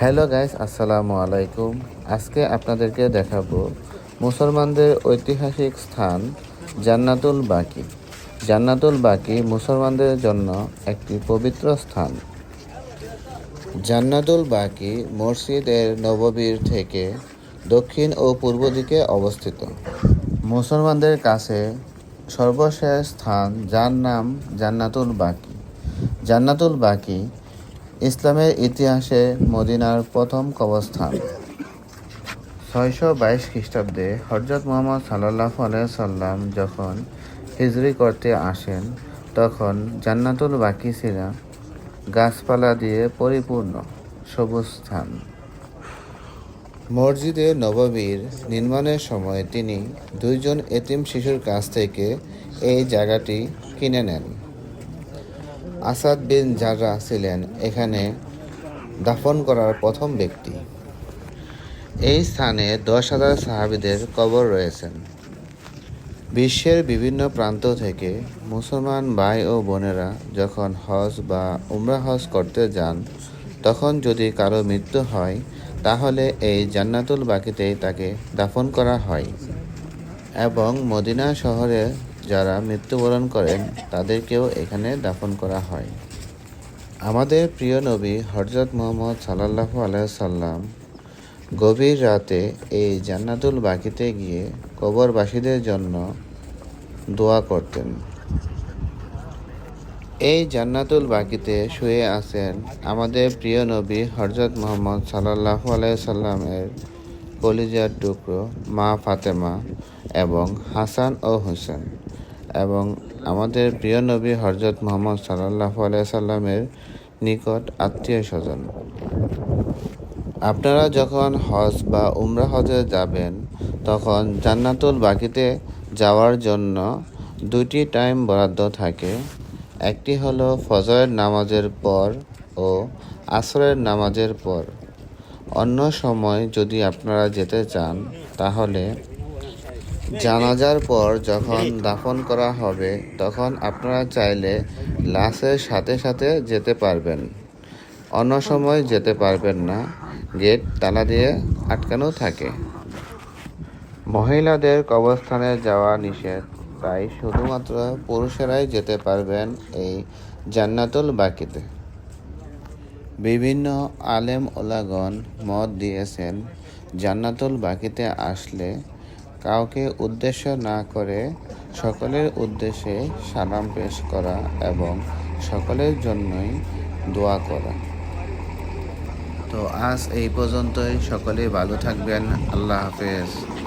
Hello guys, আসসালামু আলাইকুম। আজকে আপনাদেরকে দেখাবো মুসলমানদের ঐতিহাসিক স্থান জান্নাতুল বাকি। জান্নাতুল বাকি মুসলমানদের জন্য একটি পবিত্র স্থান। জান্নাতুল বাকি মসজিদের নববীর থেকে দক্ষিণ ও পূর্ব দিকে অবস্থিত। মুসলমানদের কাছে সর্বশেষ স্থান যার নাম জান্নাতুল বাকি। জান্নাতুল বাকি ইসলামের ইতিহাসে মদিনার প্রথম কবরস্থান। ছয়শো বাইশ খ্রিস্টাব্দে হজরত মোহাম্মদ সাল্লাহ সাল্লাম যখন হিজরি করতে আসেন, তখন জান্নাতুল বাকি ছিল গাছপালা দিয়ে পরিপূর্ণ সবুজ স্থান। মসজিদে নববীর নির্মাণের সময় তিনি দুইজন এতিম শিশুর কাছ থেকে এই জায়গাটি কিনে নেন। আসাদ বিন জাররা ছিলেন এখানে দাফন করার প্রথম ব্যক্তি। এই স্থানে দশ হাজার সাহাবিদের কবর রয়েছেন বিশ্বের বিভিন্ন প্রান্ত থেকে মুসলমান ভাই ও বোনেরা যখন হজ বা উমরা হজ করতে যান, তখন যদি কারও মৃত্যু হয়, তাহলে এই জান্নাতুল বাকিতেই তাকে দাফন করা হয় এবং মদিনা শহরে যারা মৃত্যুবরণ করেন, তাদেরকেও এখানে দাফন করা হয়। আমাদের প্রিয় নবী হজরত মোহাম্মদ সাল্লাহ আলাইসাল্লাম গভীর রাতে এই জান্নাতুল বাকিতে গিয়ে কবরবাসীদের জন্য দোয়া করতেন। এই জান্নাতুল বাকিতে শুয়ে আছেন আমাদের প্রিয় নবী হজরত মোহাম্মদ সাল্লাহ আলাইসাল্লামের কলিজার টুকরো মা ফাতেমা এবং হাসান ও হোসেন। এবং আমাদের প্রিয় নবী হজরত মোহাম্মদ সাল্লাহ সাল্লামের নিকট আত্মীয় স্বজন আপনারা যখন হজ বা উমরা হজে যাবেন, তখন জান্নাতুল বাকিতে যাওয়ার জন্য দুটি টাইম বরাদ্দ থাকে। একটি হলো ফজরের নামাজের পর ও আসরের নামাজের পর। অন্য সময় যদি আপনারা যেতে চান, তাহলে জানাজার পর যখন দাফন করা হবে, তখন আপনারা চাইলে লাশের সাথে সাথে যেতে পারবেন। অন্য সময় যেতে পারবেন না। গেট তালা দিয়ে আটকানো থাকে। মহিলাদের কবরস্থানে যাওয়া নিষেধ। তাই শুধুমাত্র পুরুষেরাই যেতে পারবেন এই জান্নাতুল বাকিতে। বিভিন্ন আলেম ওলাগন মত দিয়েছেন, জান্নাতুল বাকিতে আসলে কাউকে উদ্দেশ্য না করে সকলের উদ্দেশ্যে সালাম পেশ করা এবং সকলের জন্যই দোয়া করা। তো আজ এই পর্যন্তই। সকলে ভালো থাকবেন। আল্লাহ হাফেজ।